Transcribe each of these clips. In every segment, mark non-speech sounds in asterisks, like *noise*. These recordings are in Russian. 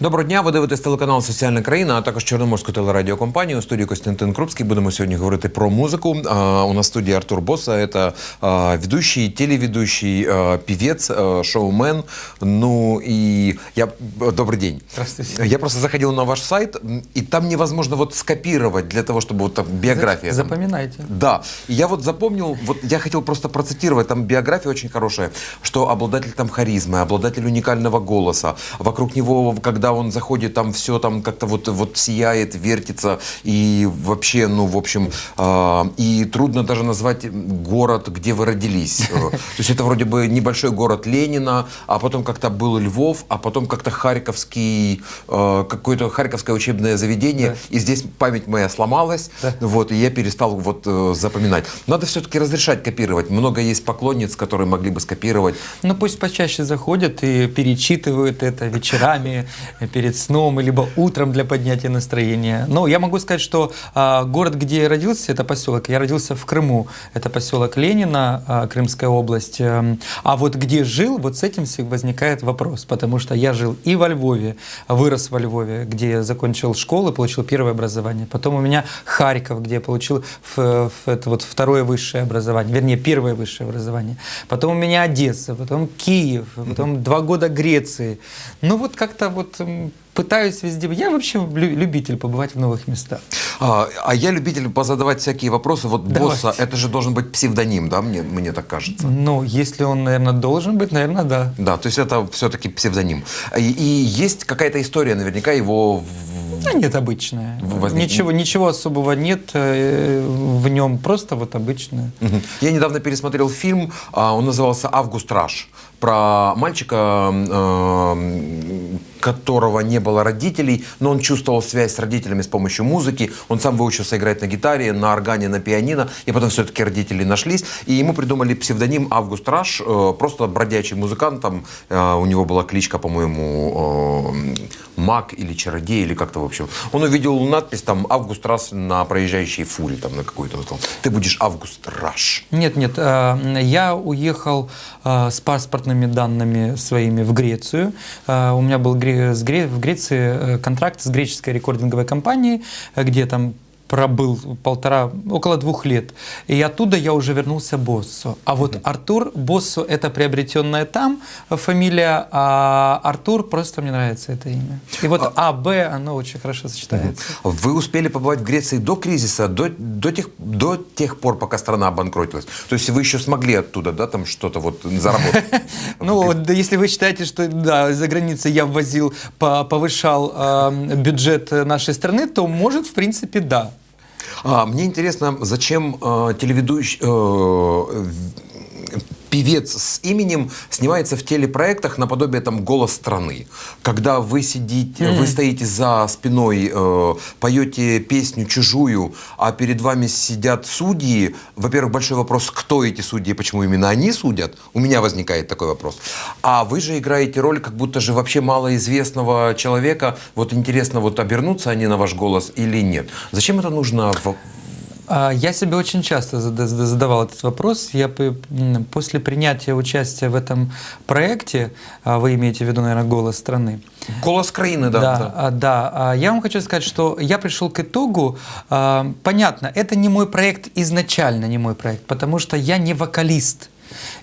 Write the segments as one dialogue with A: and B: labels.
A: Доброго дня, ви дивитесь телеканал Соціальна країна, а також Чорноморську телерадіокомпанію. У студії Костянтин Крупський. Будемо сьогодні говорити про музику. А, у нас в студии Артур Босса. Это а, ведущий, телеведущий, а, певец, а, шоумен. Ну и я... Добрый день.
B: Здравствуйте.
A: Я просто заходил на ваш сайт, м, и там невозможно вот скопировать для того, чтобы вот там биография. там.
B: Запоминайте.
A: Да. И я вот запомнил, вот я хотел просто процитировать, там биография очень хорошая, что обладатель там харизмы, обладатель уникального голоса, вокруг него, когда он заходит, там все там как-то вот, вот сияет, вертится, и вообще, ну, в общем, а, и трудно даже назвать город, где вы родились. Э, *laughs* То есть это вроде бы небольшой город Ленина, а потом как-то был Львов, а потом как-то Харьковский, э, какое-то Харьковское учебное заведение, и здесь память моя сломалась,
B: Да.
A: вот, и я перестал вот э, запоминать. Надо все-таки разрешать копировать. Много есть поклонниц, которые могли бы скопировать.
B: Ну пусть почаще заходят и перечитывают это вечерами, э, перед сном, либо утром для поднятия настроения. Но я могу сказать, что а, город, где я родился, это поселок. Я родился в Крыму. Это поселок Ленина, а, Крымская область. Эм, А вот где жил, вот с этим возникает вопрос. Потому что я жил и во Львове, вырос во Львове, где я закончил школу, получил первое образование. Потом у меня Харьков, где я получил в- в это вот второе высшее образование, вернее, первое высшее образование. Потом у меня Одесса, потом Киев, потом два года Греции. Ну вот как-то вот пытаюсь везде. Я вообще лю- любитель побывать в новых местах.
A: А, а я любитель позадавать всякие вопросы. Вот
B: Давайте.
A: босса, это же должен быть псевдоним, да, мне, мне так кажется.
B: Ну, если он, наверное, должен быть, наверное, да.
A: Да, то есть это все-таки псевдоним. И, и есть какая-то история, наверняка его
B: Да нет, обычное.
A: Возник-
B: Ничего, ничего особого нет э, в нем, просто вот обычное.
A: Мгм. Я недавно пересмотрел фильм, а, он назывался «Август Раш», про мальчика, э, которого не было родителей, но он чувствовал связь с родителями с помощью музыки. Он сам выучился играть на гитаре, на органе, на пианино, и потом все-таки родители нашлись, и ему придумали псевдоним Август Раш, э, просто бродячий музыкант, там э, у него была кличка, по-моему, э, Маг или Чародей, или как-то, в общем. Он увидел надпись там «Август Раш» на проезжающей фуре, там на какой-то, вот, ты будешь Август Раш.
B: Нет, нет, я уехал с паспортными данными своими в Грецию. У меня был гре- с Гре- в Греции э, контракт с греческой рекординговой компанией, э, где там пробыл полтора, около двух лет. И оттуда я уже вернулся Боссу. А вот Артур Боссу это приобретенная там фамилия, а Артур просто мне нравится это имя. И вот А, Б, оно очень хорошо сочетается.
A: Вы успели побывать в Греции до кризиса, до, до, тех, до тех пор, пока страна обанкротилась. То есть вы еще смогли оттуда, да, там что-то вот заработать. *laughs*
B: Ну, да, если вы считаете, что да, за границей я ввозил, по- повышал э, бюджет нашей страны, то может, в принципе, да.
A: А, мне интересно, зачем э, телеведущий, э, певец с именем снимается в телепроектах наподобие там «Голос страны». Когда вы сидите, вы стоите за спиной, э, поете песню чужую, а перед вами сидят судьи. Во-первых, большой вопрос, кто эти судьи, почему именно они судят. У меня возникает такой вопрос. А вы же играете роль как будто же вообще малоизвестного человека. Вот интересно, вот обернутся они на ваш голос или нет. Зачем это нужно в-
B: Я себе очень часто зада- зада- задавал этот вопрос. Я после принятия участия в этом проекте, а, вы имеете в виду, наверное, «Голос страны»,
A: Голос краины, да.
B: Да,
A: да.
B: а, да. А Я вам хочу сказать, что я пришел к итогу. а, Понятно, это не мой проект изначально, не мой проект, потому что я не вокалист.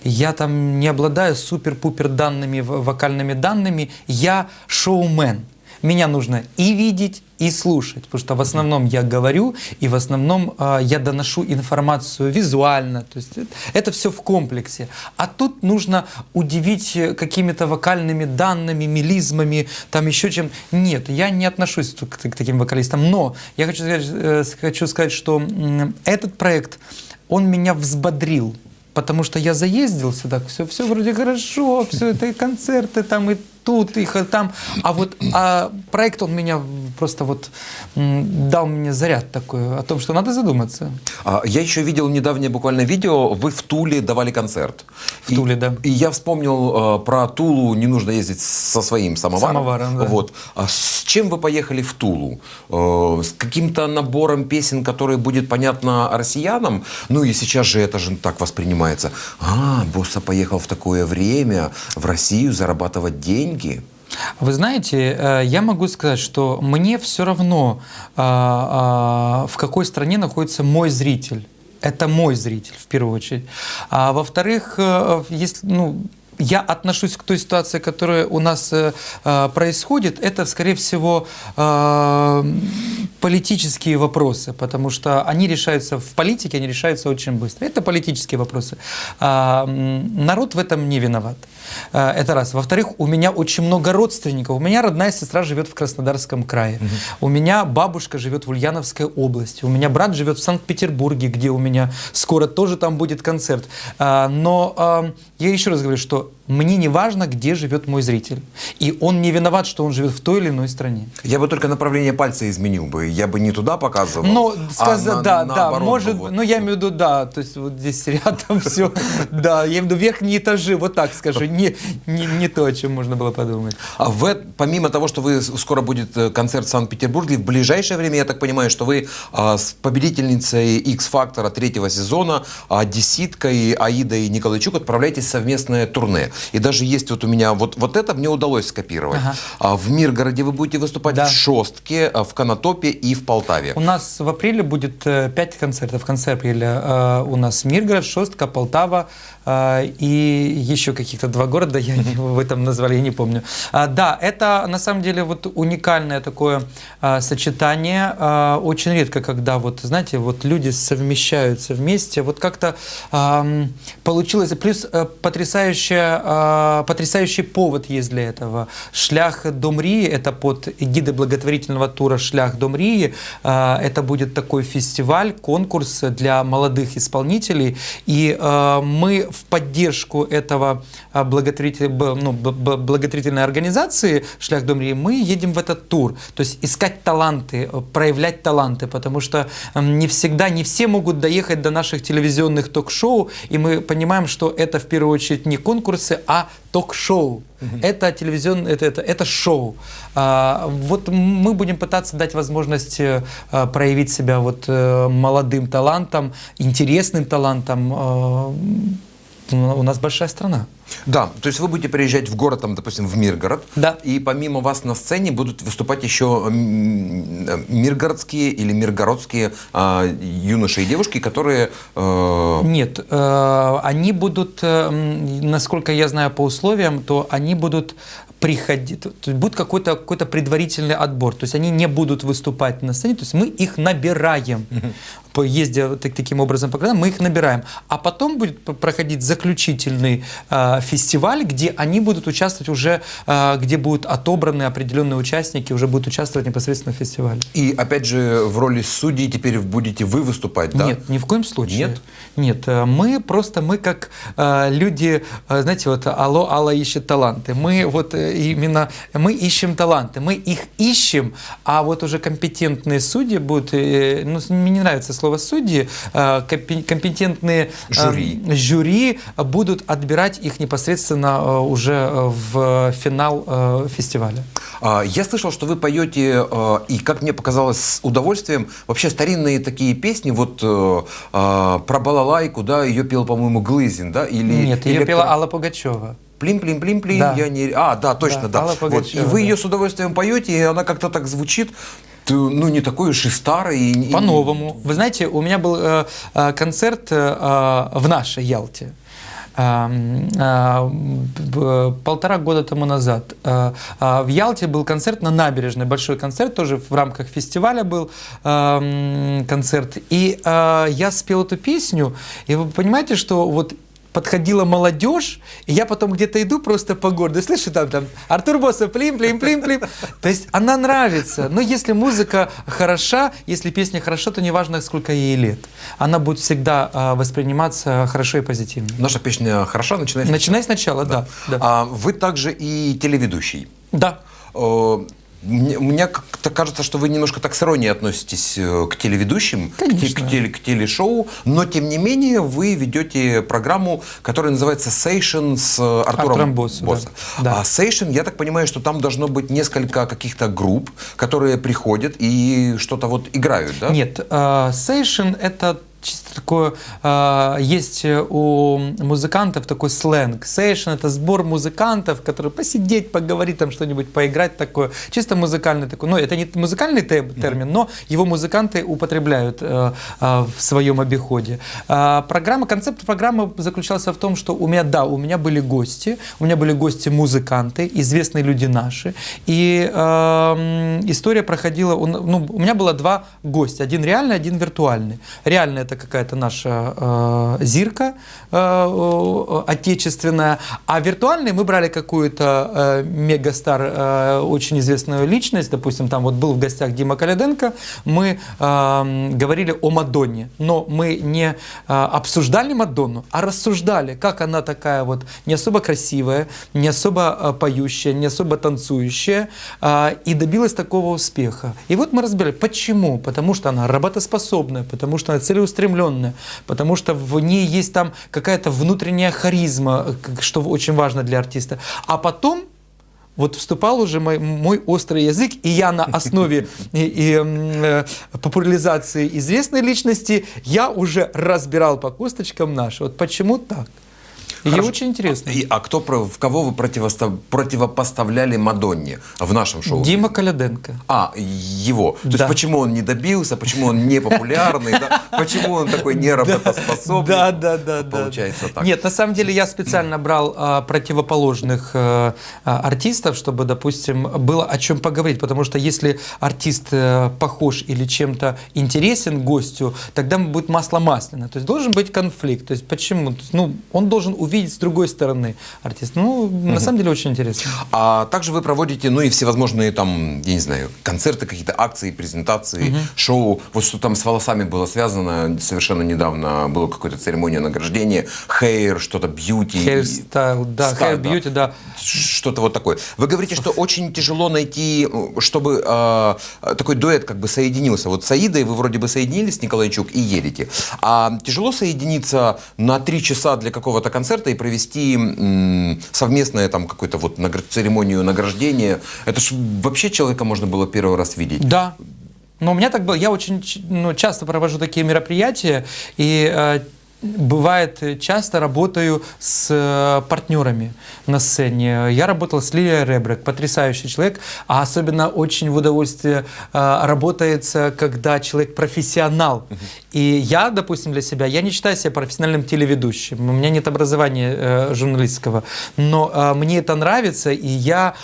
B: Я там не обладаю супер-пупер данными, вокальными данными. Я шоумен. Меня нужно и видеть, и слушать, потому что в основном я говорю, и в основном а, я доношу информацию визуально. То есть это, это все в комплексе. А тут нужно удивить э, какими-то вокальными данными, мелизмами, там еще чем. Нет, я не отношусь к, к таким вокалистам. Но я хочу сказать, э, хочу сказать что м, этот проект, он меня взбодрил. Потому что я заездил сюда, все, все вроде хорошо, все это и концерты там, и тут, и ха- там. А вот а проект, он меня просто вот дал мне заряд такой о том, что надо задуматься.
A: А, Я еще видел недавнее буквально видео, вы в Туле давали концерт.
B: В Туле, да.
A: И я вспомнил э, про Тулу, не нужно ездить со своим самоваром.
B: Самоваром, да.
A: Вот. А с чем вы поехали в Тулу? Э, С каким-то набором песен, который будет понятно россиянам? Ну и сейчас же это же так воспринимается. А, Босса поехал в такое время в Россию зарабатывать деньги.
B: Вы знаете, э, я могу сказать, что мне все равно, а, а, в какой стране находится мой зритель. Это мой зритель, в первую очередь. А во-вторых, э, если, ну, я отношусь к той ситуации, которая у нас э, э, происходит, это, скорее всего, э, политические вопросы, потому что они решаются в политике, они решаются очень быстро. Это политические вопросы. А, народ в этом не виноват. Э, это раз. Во-вторых, у меня очень много родственников. У меня родная сестра живет в Краснодарском крае. Угу. У меня бабушка живет в Ульяновской области. У меня брат живет в Санкт-Петербурге, где у меня скоро тоже там будет концерт. А, но а, я еще раз говорю, что мне не важно, где живет мой зритель. И он не виноват, что он живет в той или иной стране.
A: Я бы только направление пальца изменил бы. Я бы не туда показывал.
B: Ну, сказ... а да, на, да, может, вот. ну я имею в виду, да, то есть вот здесь рядом *laughs* все, да, я имею в виду верхние этажи, вот так скажу, не, не, не то, о чем можно было подумать.
A: А в, помимо того, что вы скоро будет э, концерт в Санкт-Петербурге, в ближайшее время, я так понимаю, что вы а, с победительницей X-фактора третьего сезона, а, Деситкой, Аидой Николайчук отправляетесь в совместное турне. И даже есть вот у меня, вот, вот это мне удалось скопировать. Ага. А, в Миргороде вы будете выступать да. в Шостке, а, в Конотопе и в Полтаве.
B: У нас в апреле будет э, пять концертов. В конце апреля э, у нас Миргород, Шостка, Полтава, а, и еще каких-то два города, я в этом назвали, я не помню. А, да, это на самом деле вот уникальное такое сочетание. Очень редко, когда вот, знаете, вот люди совмещаются вместе, вот как-то получилось. Плюс э, потрясающий повод есть для этого. Шлях Домрии, это под эгидой благотворительного тура Шлях Домрии. Это будет такой фестиваль, конкурс для молодых исполнителей. И мы в поддержку этого благотворитель, ну, благотворительной организации «Шлях Домрии» мы едем в этот тур. То есть искать таланты, э, проявлять таланты, потому что не всегда, не все могут доехать до наших телевизионных ток-шоу, и мы понимаем, что это в первую очередь не конкурсы, а ток-шоу. Угу. Это телевизионное, это, это, это шоу. А, вот мы будем пытаться дать возможность а, проявить себя вот а, молодым талантам, интересным талантам. А, у нас большая страна.
A: Да, то есть вы будете приезжать в город, там, допустим, в Миргород,
B: да.
A: и помимо вас на сцене будут выступать еще миргородские или миргородские а, юноши и девушки, которые...
B: Э... Нет, э, они будут, э, насколько я знаю по условиям, то они будут приходить, то есть будет какой-то какой предварительный отбор, то есть они не будут выступать на сцене, то есть мы их набираем, по так, таким образом по городам, мы их набираем, а потом будет проходить заключительный э, фестиваль, где они будут участвовать уже, э, где будут отобраны определенные участники, уже будут участвовать непосредственно в фестивале.
A: И опять же в роли судьи теперь будете вы выступать, да?
B: Нет, ни в коем случае.
A: Нет?
B: Нет, э, мы просто, мы как э, люди, э, знаете, вот алло, Алла ищет таланты, мы вот э, именно мы ищем таланты, мы их ищем, а вот уже компетентные судьи будут, э, ну, мне не нравится слово судьи, э, компетентные
A: э, жюри,
B: жюри будут отбирать их непосредственно уже в финал фестиваля.
A: А, я слышал, что вы поете, и как мне показалось, с удовольствием, вообще старинные такие песни, вот про балалайку, да, ее пел, по-моему, Глызин, да?
B: Или, Нет, ее или пела Алла Пугачева
A: плим-плим-плим-плим, да. я не... А, да, точно, да. да. Вот. И вы ее с удовольствием поете, и она как-то так звучит, ну, не такой уж и старый.
B: По-новому. Вы знаете, у меня был э, э концерт э, в нашей Ялте э, э, полтора года тому назад. В Ялте был концерт на набережной, большой концерт, тоже в рамках фестиваля был концерт. И я спел эту песню, и вы понимаете, что вот подходила молодежь, и я потом где-то иду просто по городу, слышу там, там Артур Босса, плим, плим, плим, плим. *laughs* То есть она нравится. Но если музыка хороша, если песня хороша, то неважно, сколько ей лет. Она будет всегда а, восприниматься хорошо и позитивно.
A: Наша песня хороша, начинай
B: сначала. Начинай сначала, да. да,
A: да. А, вы также и телеведущий.
B: Да.
A: Мне, мне как-то кажется, что вы немножко так с иронией относитесь э, к телеведущим, к, к, теле, к телешоу, но тем не менее вы ведете программу, которая называется Сейшн с Артуром, Артуром
B: Боссом.
A: Босса. Да. А Сейшн, я так понимаю, что там должно быть несколько каких-то групп, которые приходят и что-то вот играют, да?
B: Нет, Сейшн это чисто такое, а, есть у музыкантов такой сленг. Сейшн это сбор музыкантов, которые посидеть, поговорить, там что-нибудь поиграть такое. Чисто музыкальный такой. Ну, это не музыкальный те- термин, но его музыканты употребляют э, а, в своем обиходе. А, Программа, концепт программы заключался в том, что у меня, да, у меня были гости, у меня были гости-музыканты, известные люди наши, и эм, история проходила, ну, у меня было два гостя, один реальный, один виртуальный. Реальный это какая-то наша э, зирка э, э, отечественная, а виртуальный мы брали какую-то э, мегастар, э, очень известную личность, допустим, там вот был в гостях Дима Каляденко, мы эм, говорили о Мадонне, но мы не э, обсуждали Мадонну, а рассуждали, как она такая вот не особо красивая, не особо э, поющая, не особо танцующая, э, и добилась такого успеха. И вот мы разбирали, почему? Потому что она работоспособная, потому что она целеустремленная, потому что в ней есть там какая-то внутренняя харизма, что очень важно для артиста. А потом вот вступал уже мой, мой острый язык, и я на основе *laughs* и, и, э, популяризации известной личности, я уже разбирал по косточкам наши. Вот почему так?
A: Хорошо.
B: очень интересно.
A: И, а кто, в кого вы противостав- противопоставляли Мадонне в нашем шоу?
B: Дима Коляденко.
A: А, его. То есть
B: Да.
A: почему он не добился, почему он не популярный, почему он такой неработоспособный?
B: Да, да, да.
A: Получается так.
B: Нет, на самом деле я специально брал а, противоположных а, а, артистов, чтобы, допустим, было о чем поговорить. Потому что если артист э, похож или чем-то интересен гостю, тогда будет масло масляное. То есть должен быть конфликт. То есть почему? Есть, ну, он должен увидеть с другой стороны артиста. Ну, на самом деле очень интересно.
A: А также вы проводите, ну и всевозможные там, я не знаю, концерты, какие-то акции, презентации, шоу. Вот что там с волосами было связано, совершенно недавно была какая-то церемония награждения, hair, что-то бьюти.
B: Hairstyle, да, hair beauty, да.
A: Что-то вот такое. Вы говорите, что очень тяжело найти, чтобы э, такой дуэт как бы соединился. Вот с Аидой вы вроде бы соединились, Николайчук, и едете. А тяжело соединиться на три часа для какого-то концерта и провести совместное там какую-то вот нагр- церемонию награждения. Это ж вообще человека можно было первый раз видеть.
B: Да. Но у меня так было. Я очень ну, часто провожу такие мероприятия, и э, бывает э, часто работаю с э, партнерами на сцене. Я работал с Лилией Ребрек, потрясающий человек, а особенно очень в удовольствие э, работается, когда человек профессионал. И я, допустим, для себя, я не считаю себя профессиональным телеведущим, у меня нет образования журналистского, но мне это нравится, и я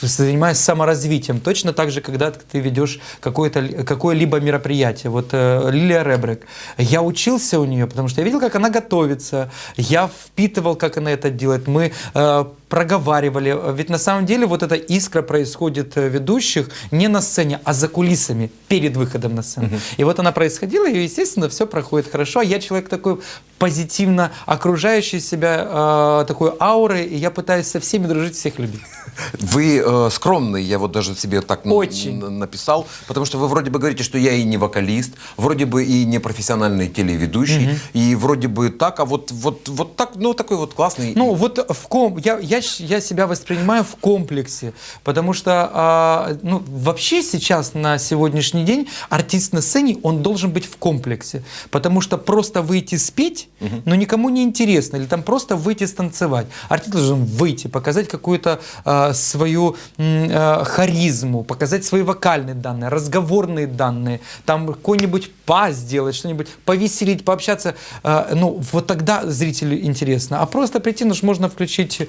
B: занимаюсь саморазвитием. Точно так же, когда ты ведешь какое-то, какое-либо мероприятие. Вот э, Лилия Ребрек. Я учился у нее, потому что я видел, как она готовится. Я впитывал, как она это делает. Мы э, проговаривали. Ведь на самом деле вот эта искра происходит э, ведущих не на сцене, а за кулисами, перед выходом на сцену. И вот она происходила, и, естественно, все проходит хорошо. А я человек такой позитивно окружающий себя э, такой аурой, и я пытаюсь со всеми дружить, всех любить.
A: Вы э, скромный, я вот даже себе так
B: Очень.
A: написал, потому что вы вроде бы говорите, что я и не вокалист, вроде бы и не профессиональный телеведущий, и вроде бы так, а вот, вот, вот так, ну такой вот классный.
B: Ну, вот в ком... я, я, я себя воспринимаю в комплексе, потому что а, ну, вообще сейчас на сегодняшний день артист на сцене, он должен быть в комплексе, потому что просто выйти спеть, ну, никому не интересно, или там просто выйти станцевать. Артист должен выйти, показать какую-то а, свою а, харизму, показать свои вокальные данные, разговорные данные, там какой-нибудь пас сделать, что-нибудь повеселить, пообщаться. Ну, вот тогда зрителю интересно. А просто прийти, ну, можно включить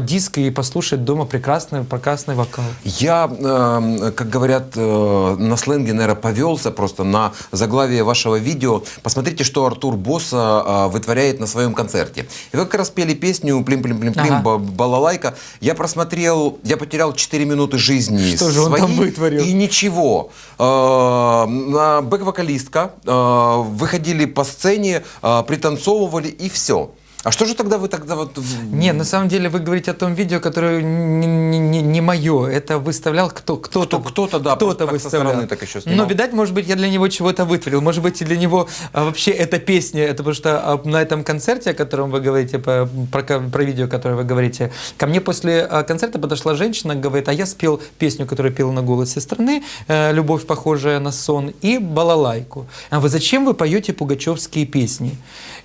B: диск и послушать дома прекрасный, прекрасный вокал.
A: Я, э, как говорят э, на сленге, наверное, повелся просто на заглавие вашего видео. Посмотрите, что Артур Босса э, вытворяет на своем концерте. И вы как раз пели песню «Плим-плим-плим-плим»,
B: Ага.
A: ба- «Балалайка». Я просмотрел, я потерял 4 минуты жизни
B: Что же он
A: своей,
B: там вытворил?
A: И ничего. Э, бэк-вокалистка выходили по сцене, пританцовывали и все. А что же тогда вы тогда вот...
B: Не, на самом деле вы говорите о том видео, которое не, не- не- мое. Это выставлял кто, кто-то.
A: Кто- кто-то, да,
B: кто-то выставлял.
A: стороны так еще снимал.
B: Но, видать, может быть, я для него чего-то вытворил. Может быть, и для него а, вообще эта песня, это потому что а, на этом концерте, о котором вы говорите, по- про, про видео, которое вы говорите, ко мне после а, концерта подошла женщина, говорит, а я спел песню, которую пел на голосе страны, э, «Любовь, похожая на сон», и «Балалайку». А вы зачем вы поете пугачевские песни?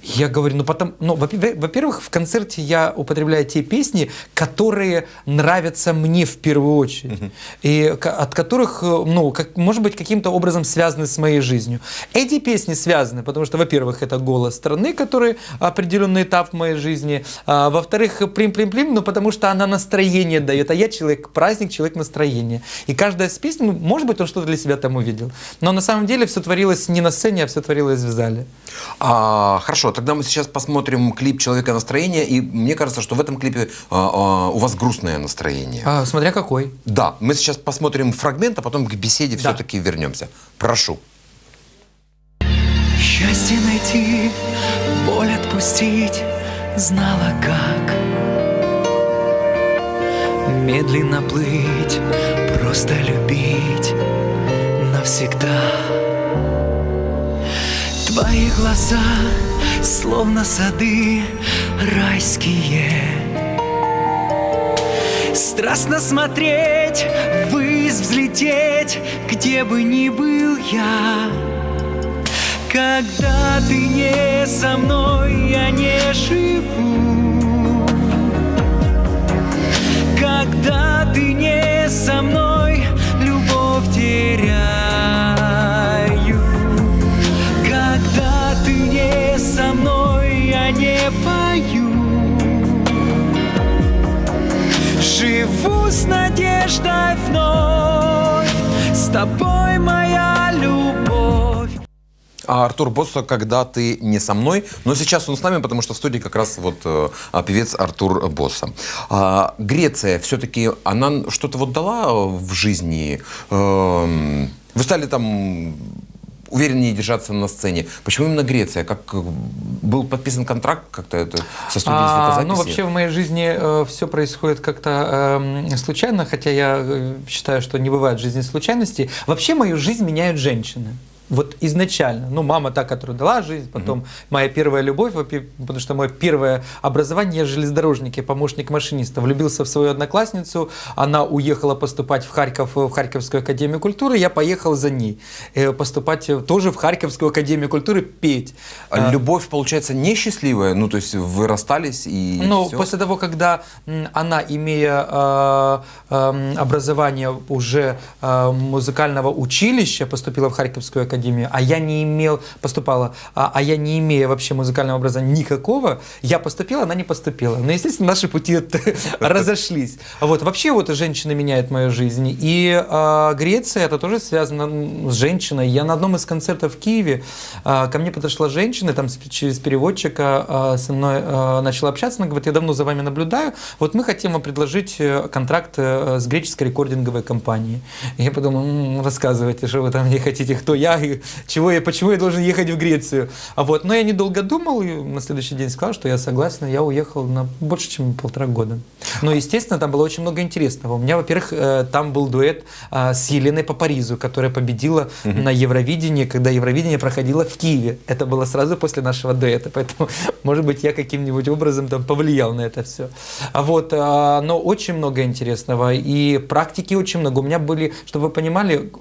B: Я говорю, ну, потом, ну, во- во-первых, в концерте я употребляю те песни, которые нравятся мне в первую очередь, и ко- от которых, э, ну, как, может быть, каким-то образом связаны с моей жизнью. Эти песни связаны, потому что, во-первых, это голос страны, который определенный этап в моей жизни, а, во-вторых, плим-плим-плим, ну, потому что она настроение дает, а я человек праздник, человек настроения. И каждая из песен, ну, может быть, он что-то для себя там увидел. Но на самом деле все творилось не на сцене, а все творилось в зале.
A: А, хорошо, тогда мы сейчас посмотрим клип «Человека настроения», и мне кажется, что в этом клипе а, а, у вас грустное настроение.
B: А, смотря какой.
A: Да, мы сейчас посмотрим фрагмент, а потом к беседе
B: Да.
A: все-таки вернемся. Прошу.
C: Счастье найти, боль отпустить, знала как Медленно плыть, просто любить навсегда Твои глаза, словно сады райские Страстно смотреть, ввысь взлететь, где бы ни был я когда ты не со мной, я не живу. Когда ты не со мной, любовь теряю. Пою. Живу с надеждой вновь, с тобой моя.
A: А Артур Босса, когда ты не со мной, но сейчас он с нами, потому что в студии как раз вот э, а, певец Артур Босса. А, Греция все-таки, она что-то вот дала в жизни? Эм, Вы стали там увереннее держаться на сцене. Почему именно Греция? Как э, был подписан контракт как-то это со студией
B: А,
A: звукозаписи?
B: ну, вообще в моей жизни все происходит как-то эм, случайно, хотя я э, считаю, что не бывает в жизни случайностей. Вообще мою жизнь меняют женщины. Вот изначально. Ну, мама та, которая дала жизнь, потом моя первая любовь, потому что мое первое образование железнодорожник, я помощник машиниста. Влюбился в свою одноклассницу, она уехала поступать в Харьков, в Харьковскую академию культуры, я поехал за ней э, поступать э, тоже в Харьковскую академию культуры петь.
A: А Любовь, получается, несчастливая? Ну, то есть вы расстались и
B: Ну,
A: всё?
B: после того, когда она, имея э, образование уже э, музыкального училища, поступила в Харьковскую академию, а я не имел, поступала, а, а я не имея вообще музыкального образования никакого, я поступила, она не поступила. Но, естественно, наши пути *laughs* разошлись. А Вот, вообще вот женщина меняет мою жизнь. И э, Греция, это тоже связано с женщиной. Я на одном из концертов в Киеве, э, ко мне подошла женщина, там через переводчика э, со мной э, начала общаться, она говорит, я давно за вами наблюдаю, вот мы хотим вам предложить э, контракт э, с греческой рекординговой компанией. Я подумал, «М, рассказывайте, что вы там не хотите, кто я, *laughs* чего я, почему я должен ехать в Грецию. А вот, но я недолго думал, и на следующий день сказал, что я согласен, я уехал на больше, чем полтора года. Но, естественно, там было очень много интересного. У меня, во-первых, э, там был дуэт а, с Еленой по Паризу, которая победила на Евровидении, когда Евровидение проходило в Киеве. Это было сразу после нашего дуэта, поэтому, *laughs* может быть, я каким-нибудь образом там повлиял на это все. А вот, а, но очень много интересного, и практики очень много. У меня были, чтобы вы понимали,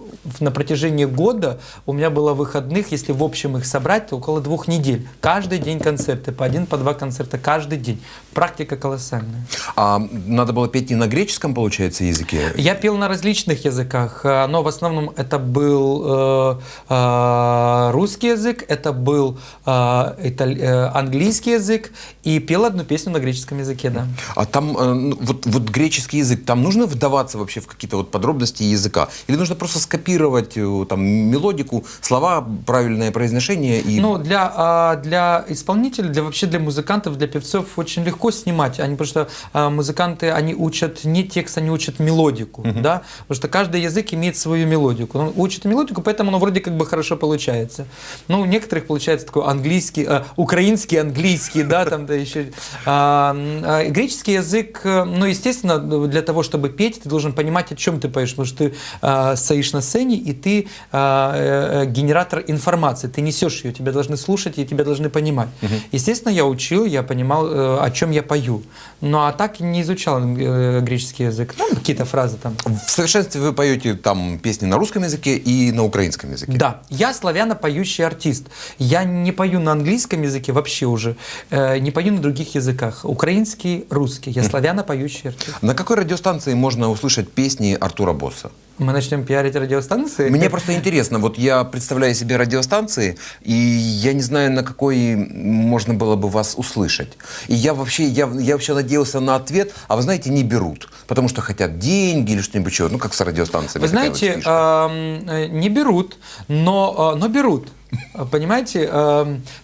B: на протяжении года у меня было выходных, если в общем их собрать, то около двух недель. Каждый день концерты, по один, по два концерта каждый день. Практика колоссальная.
A: А надо было петь не на греческом, получается, языке?
B: Я пел на различных языках, э, но в основном это был э, э, русский язык, это был э, италь- э, английский язык, и пел одну песню на греческом языке, да.
A: А там э, ну, вот, вот греческий язык, там нужно вдаваться вообще в какие-то вот подробности языка? Или нужно просто скопировать копировать э, там мелодику, слова, правильное произношение и
B: Ну, для, а, для исполнителей, для вообще для музыкантов, для певцов очень легко снимать. Они, потому что а, музыканты, они учат не текст, они учат мелодику, да? Потому что каждый язык имеет свою мелодику. Он учит мелодику, поэтому оно вроде как бы хорошо получается. Ну, у некоторых получается такой английский, а, украинский, английский, да, там, да, еще. А, греческий язык, э, ну, естественно, для того, чтобы петь, ты должен понимать, о чем ты поешь, потому что ты стоишь на сцене, и ты а, э, э, генератор информации, ты несешь ее, тебя должны слушать, и тебя должны понимать. Естественно, я учил, я понимал, э, о чем я пою. Ну, а так не изучал э, греческий язык. Ну, какие-то фразы там.
A: в совершенстве вы поете там песни на русском языке и на украинском языке.
B: Да, я славяно-поющий артист. Я не пою на английском языке вообще уже, э, не пою на других языках. Украинский, русский. Я славяно-поющий артист.
A: На какой радиостанции можно услышать песни Артура Босса?
B: Мы начнем пиарить радиостанции?
A: Мне просто интересно, вот я представляю себе радиостанции, и я не знаю, на какой можно было бы вас услышать. И я вообще, я, я вообще надеялся на ответ, а вы знаете, не берут, потому что хотят деньги или что-нибудь еще, ну как с радиостанциями.
B: Вы
A: вот
B: знаете, эм, э, не берут, но, э, но берут. Э, Понимаете,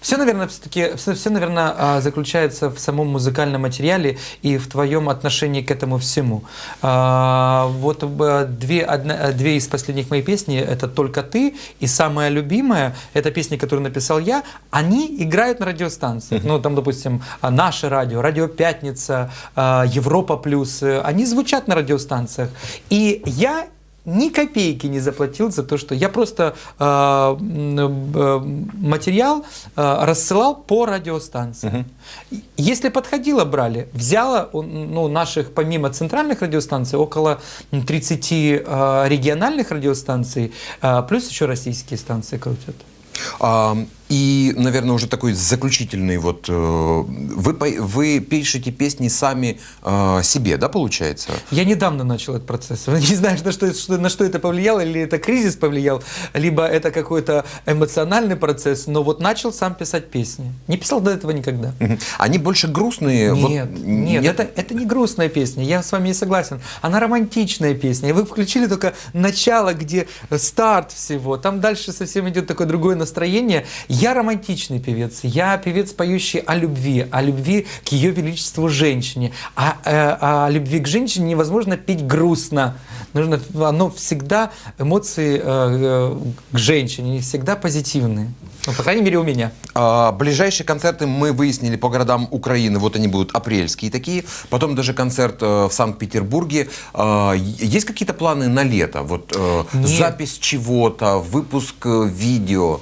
B: все, наверное, все-таки, все, все, наверное, э, заключается в самом музыкальном материале и в твоем отношении к этому всему. Э, Вот э, две, одна, э, две из последних моих песни это «Только ты» и самая любимая, это песни, которые написал я, они играют на радиостанциях. Ну, там, допустим, э, «Наше радио», «Радио Пятница», э, «Европа плюс», они звучат на радиостанциях. И я ни копейки не заплатил за то, что я просто э, м, э, материал э, рассылал по радиостанциям. И Если подходило, брали. Взяло ну, наших, помимо центральных радиостанций, около м, 30 э, региональных радиостанций, э, плюс еще российские станции крутят.
A: А, и, наверное, уже такой заключительный вот. э, Вы, вы пишете песни сами э, себе, да, получается?
B: Я недавно начал этот процесс. *laughs* Не знаю, на что, что- на что это повлияло, или это кризис повлиял, либо это какой-то эмоциональный процесс, но вот начал сам писать песни. Не писал до этого никогда.
A: Они больше грустные. вот,
B: Нет, нет, это, это не грустная песня, я с вами не согласен. Она романтичная песня. Вы включили только начало, где старт всего. Там дальше совсем идет такое другое настроение. Я романтичный певец. Я певец, поющий о любви, о любви к ее величеству женщине. А э, о любви к женщине невозможно петь грустно. Нужно, оно всегда, эмоции э, э, к женщине, всегда позитивные. Ну, по крайней мере, у меня.
A: А, ближайшие концерты мы выяснили по городам Украины. Вот они будут апрельские такие. Потом даже концерт э, в Санкт-Петербурге. А, есть какие-то планы на лето? Вот э, запись чего-то, выпуск э, видео.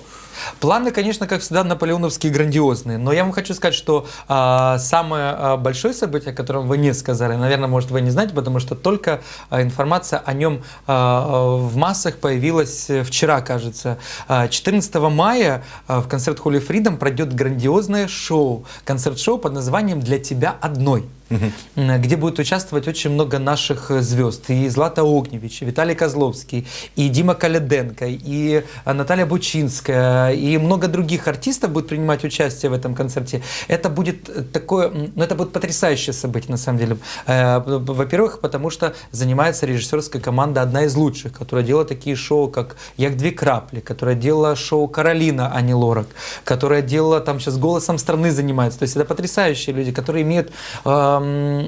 B: Планы, конечно, как всегда, наполеоновские грандиозные. Но я вам хочу сказать, что а, самое а, большое событие, о котором вы не сказали, наверное, может, вы не знаете, потому что только а, информация о нем а, в массах появилась э, вчера, кажется. А, 14 мая в концерт Холли Freedom пройдет грандиозное шоу. Концерт-шоу под названием «Для тебя одной». М, где будет участвовать очень много наших э, звезд. И Злата Огневич, и Виталий Козловский, и Дима Каляденко, и э, Наталья Бучинская, и много других артистов будет принимать участие в этом концерте. Это будет э, такое, ну это будет потрясающее событие, на самом деле. Э, Во-первых, потому что занимается режиссерская команда одна из лучших, которая делала такие шоу, как «Як две крапли», которая делала шоу «Каролина», а не Лорак, которая делала там сейчас «Голосом страны» занимается. То есть это потрясающие люди, которые имеют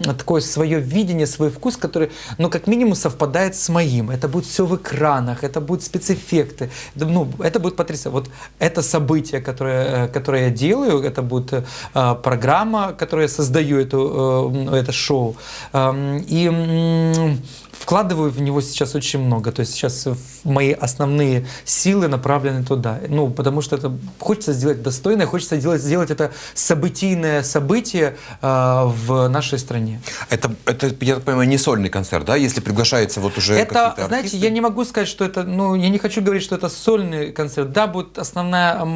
B: такое свое видение, свой вкус, который, ну, как минимум, совпадает с моим. Это будет все в экранах, это будут спецэффекты. Ну, это будет потрясающе. Вот это событие, которое, э, которое я делаю, это будет э, программа, которую я создаю, эту, э, это шоу. Эм, и вкладываю в него сейчас очень много. То есть сейчас мои основные силы направлены туда. Ну, потому что это хочется сделать достойное, хочется сделать, сделать это событийное событие э, в нашей стране.
A: Это, это, я так понимаю, не сольный концерт, да? Если приглашается вот уже
B: Это, знаете,
A: артисты?
B: я не могу сказать, что это, ну, я не хочу говорить, что это сольный концерт. Да, будет основная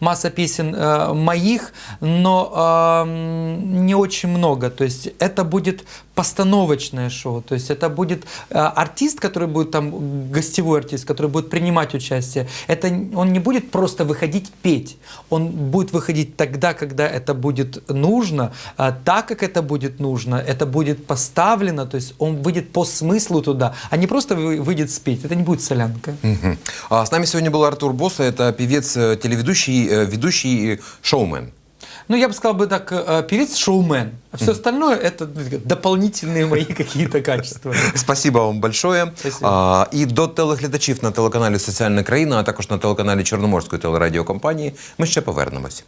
B: масса песен э, моих, но эм, не очень много. То есть это будет постановочное шоу. То есть это это будет э, артист, который будет там, гостевой артист, который будет принимать участие. Это, он не будет просто выходить петь. Он будет выходить тогда, когда это будет нужно, а, так, как это будет нужно. Это будет поставлено, то есть он выйдет по смыслу туда, а не просто вы- выйдет спеть. Это не будет солянка.
A: Мгм. А с нами сегодня был Артур Босса, это певец, э, телеведущий, э, ведущий шоумен
B: Ну, я бы сказал бы так, э, певец-шоумен. А все остальное это ну, дополнительные мои какие-то качества. *laughs*
A: Спасибо вам большое.
B: Спасибо.
A: А, і до телеглядачів на телеканалі Соціальна країна, а також на телеканалі Чорноморської телерадіокомпанії ми ще повернемось.